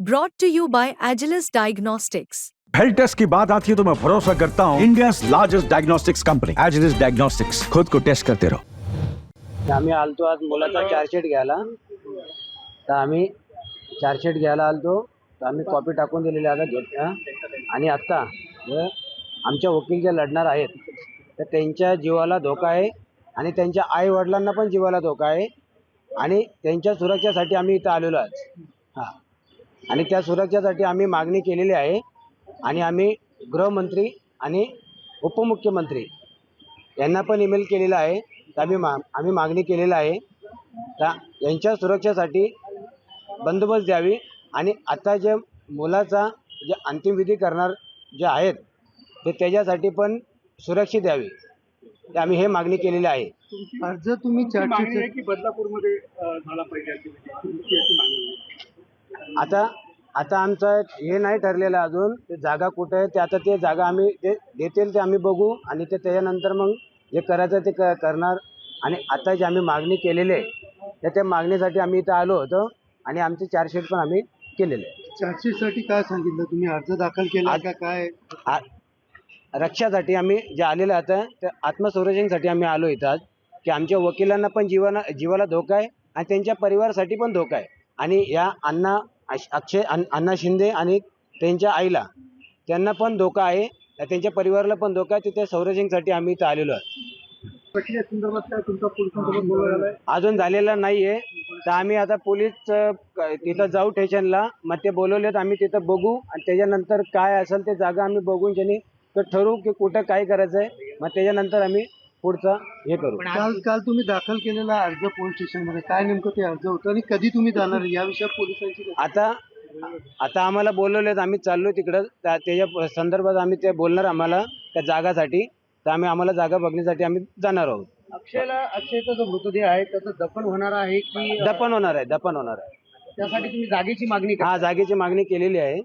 Brought to you by Agilus Diagnostics. Health test की बात आती है तो मैं भरोसा करता हूँ India largest diagnostics company Agilus diagnostics खुद को टेस्ट करते रहो आम्ही आलतो आज मुलाचा चार्जशीट घ्यायला तर आम्ही चार्जशीट घ्यायला आलतो तर आम्ही कॉपी टाकून दिलेली आता घेत हं. आणि आत्ता आमच्या वकील जे लढणार आहेत तर त्यांच्या जीवाला धोका आहे आणि त्यांच्या आई वडिलांना पण जीवाला धोका आहे आणि त्यांच्या सुरक्षेसाठी आम्ही इथं आलेलो आज हां आणि त्या सुरक्षेसाठी आम्ही मागणी केलेली आहे आणि आम्ही गृहमंत्री आणि उपमुख्यमंत्री यांना पण ईमेल केलेला आहे. तर आम्ही मा आम्ही मागणी केलेलं आहे. तर यांच्या सुरक्षेसाठी बंदोबस्त द्यावी आणि आता जे मुलाचा जे अंतिमविधी करणार जे आहेत ते त्याच्यासाठी पण सुरक्षित द्यावी. ते आम्ही हे मागणी केलेली आहे. अर्ज तुम्ही की बदलापूरमध्ये झाला पाहिजे आता आता आमचं हे नाही ठरलेलं अजून ते जागा कुठं आहे ते आता ते जागा आम्ही ते देतील ते आम्ही बघू आणि ते त्याच्यानंतर मग जे करायचं ते क करणार. आणि आता जे आम्ही मागणी केलेली आहे तर त्या मागणीसाठी आम्ही इथं आलो होतो आणि आमचे चार्जशीट पण आम्ही केलेले आहे. चार्जशीटसाठी काय सांगितलं? तुम्ही अर्ज दाखल केला का काय? आ- रक्षासाठी आम्ही जे आलेलं आता ते आत्मसंरक्षणासाठी आम्ही आलो इथं आज की आमच्या वकिलांना पण जीवाना जीवाला धोका आहे आणि त्यांच्या परिवारासाठी पण धोका आहे. आणि या अण्णा अश- अक्षय अण्णा शिंदे आणि त्यांच्या आईला. त्यांना पण धोका आहे. त्यांच्या परिवाराला पण धोका आहे. तिथे सौरजिंगसाठी आम्ही इथं आलेलो आहे. तुमचा अजून झालेला नाही आहे तर आम्ही आता पोलीस तिथं जाऊ स्टेशनला. मग ते बोलवलेत आम्ही तिथं बघू. आणि त्याच्यानंतर काय असेल ते जागा आम्ही बघून त्यांनी तर ठरवू की कुठं काय करायचं आहे मग त्याच्यानंतर आम्ही पुढचं हे करू. काल काल तुम्ही दाखल केलेला अर्ज पोलीस स्टेशनमध्ये काय नेमकं ते अर्ज होतं आणि कधी तुम्ही जाणार या विषयात पोलिसांची आता आता आम्हाला बोलवलेत आम्ही चाललो तिकडं. त्या त्याच्या संदर्भात आम्ही ते बोलणार आम्हाला त्या जागासाठी. तर आम्ही आम्हाला जागा बघण्यासाठी आम्ही जाणार आहोत. अक्षयला अक्षयचा जो मृतदेह आहे त्याचं दफन होणार आहे की दफन होणार आहे दफन होणार आहे. त्यासाठी तुम्ही जागेची मागणी करा हा जागेची मागणी केलेली आहे.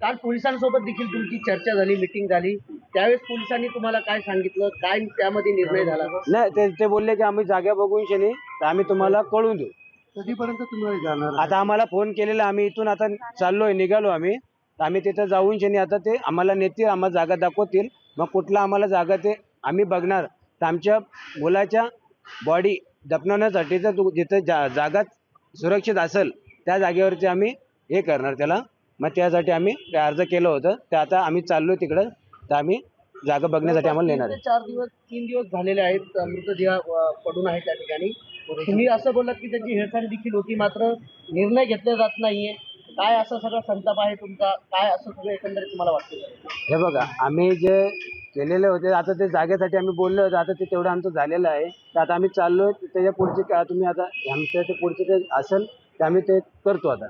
काल पोलिसांसोबत देखील तुमची चर्चा झाली मिटिंग झाली. त्यावेळेस पोलिसांनी तुम्हाला काय सांगितलं? काय त्यामध्ये निर्णय झाला? नाही ते ते बोलले की आम्ही जागा बघून शनी तर आम्ही तुम्हाला कळून देऊ. कधीपर्यंत तुम्ही जाणार? आता आम्हाला फोन केलेला आम्ही इथून आता चाललोय निघालो आम्ही. तर आम्ही तिथं जाऊन शनी आता ते आम्हाला नेतील आम्हाला जागा दाखवतील. मग कुठला आम्हाला जागा ते आम्ही बघणार. तर आमच्या मुलाच्या बॉडी दफनवण्यासाठी जर तू जिथं जा जागा सुरक्षित असेल त्या जागेवरती आम्ही हे करणार त्याला मग त्यासाठी आम्ही ते अर्ज केलं होतं ते आता आम्ही चाललो तिकडं तर आम्ही जागा बघण्यासाठी आम्हाला नेणार आहे. चार दिवस तीन दिवस झालेले आहेत अ, मृतदेह अ, पडून आहे त्या ठिकाणी. तुम्ही असं बोललात की त्याची हेळसांड देखील होती मात्र निर्णय घेतले जात नाहीये. काय असं सगळं संताप आहे तुमचा? काय असं सगळं एकंदरीत तुम्हाला वाटतं? हे बघा आम्ही जे केलेले होते आता ते जागेसाठी आम्ही बोललो होतो आता ते तेवढं आमचं झालेलं आहे. तर आता आम्ही चाललो त्याच्या पुढचे का तुम्ही आता आमच्या ते पुढचे ते असेल ते आम्ही ते करतो आता.